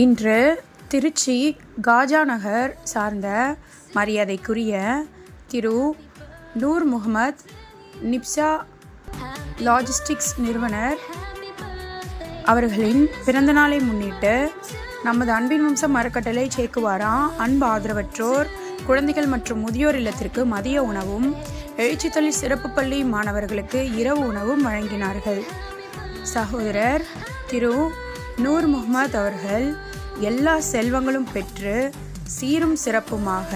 இன்று திருச்சி காஜா நகர் சார்ந்த மரியாதைக்குரிய திரு நூர் முகமத் நிப்சா லாஜிஸ்டிக்ஸ் நிறுவனர் அவர்களின் பிறந்தநாளை முன்னிட்டு நமது அன்பின் வம்சம் அறக்கட்டளை சேக்குவாரா அன்பு ஆதரவற்றோர் குழந்தைகள் மற்றும் முதியோர் இல்லத்திற்கு மதிய உணவும் எழுச்சித்தொழில் சிறப்பு பள்ளி மாணவர்களுக்கு இரவு உணவும் வழங்கினார்கள். சகோதரர் திரு நூர் முகமது அவர்கள் எல்லா செல்வங்களும் பெற்று சீரும் சிறப்புமாக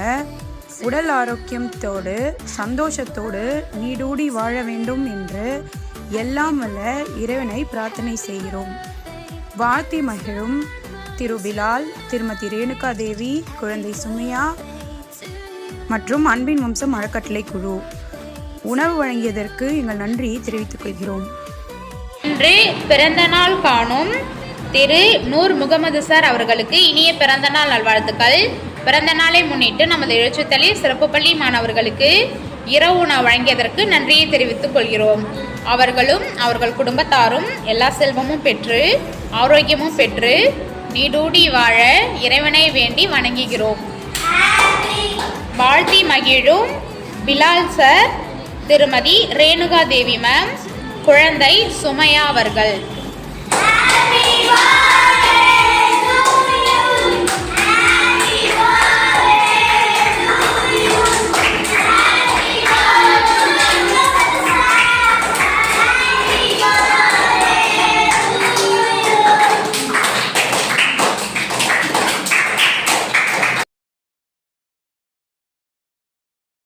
உடல் ஆரோக்கியத்தோடு சந்தோஷத்தோடு நீடூடி வாழ வேண்டும் என்று எல்லாம் வல்ல இறைவனை பிரார்த்தனை செய்கிறோம். வாழ்த்தி மகிழும் திரு பிலால் திருமதி ரேணுகா தேவி குழந்தை சுமையா மற்றும் அன்பின் வம்சம் அறக்கட்டளை குழு. உணவு வழங்கியதற்கு எங்கள் நன்றியை தெரிவித்துக் கொள்கிறோம். இன்று பிறந்த நாள் காணும் திரு நூர் முகமது சார் அவர்களுக்கு இனிய பிறந்தநாள் நல்வாழ்த்துக்கள். பிறந்த நாளை முன்னிட்டு நமது எழுச்சித்தளி சிறப்பு பள்ளி மாணவர்களுக்கு இரவு உணவு வழங்கியதற்கு நன்றியை தெரிவித்துக் கொள்கிறோம். அவர்களும் அவர்கள் குடும்பத்தாரும் எல்லா செல்வமும் பெற்று ஆரோக்கியமும் பெற்று நீடூடி வாழ இறைவனை வேண்டி வணங்குகிறோம். வாழ்த்தி மகிழும் பிலால் சார் திருமதி ரேணுகா தேவி மேம் குழந்தை சுமையா அவர்கள்.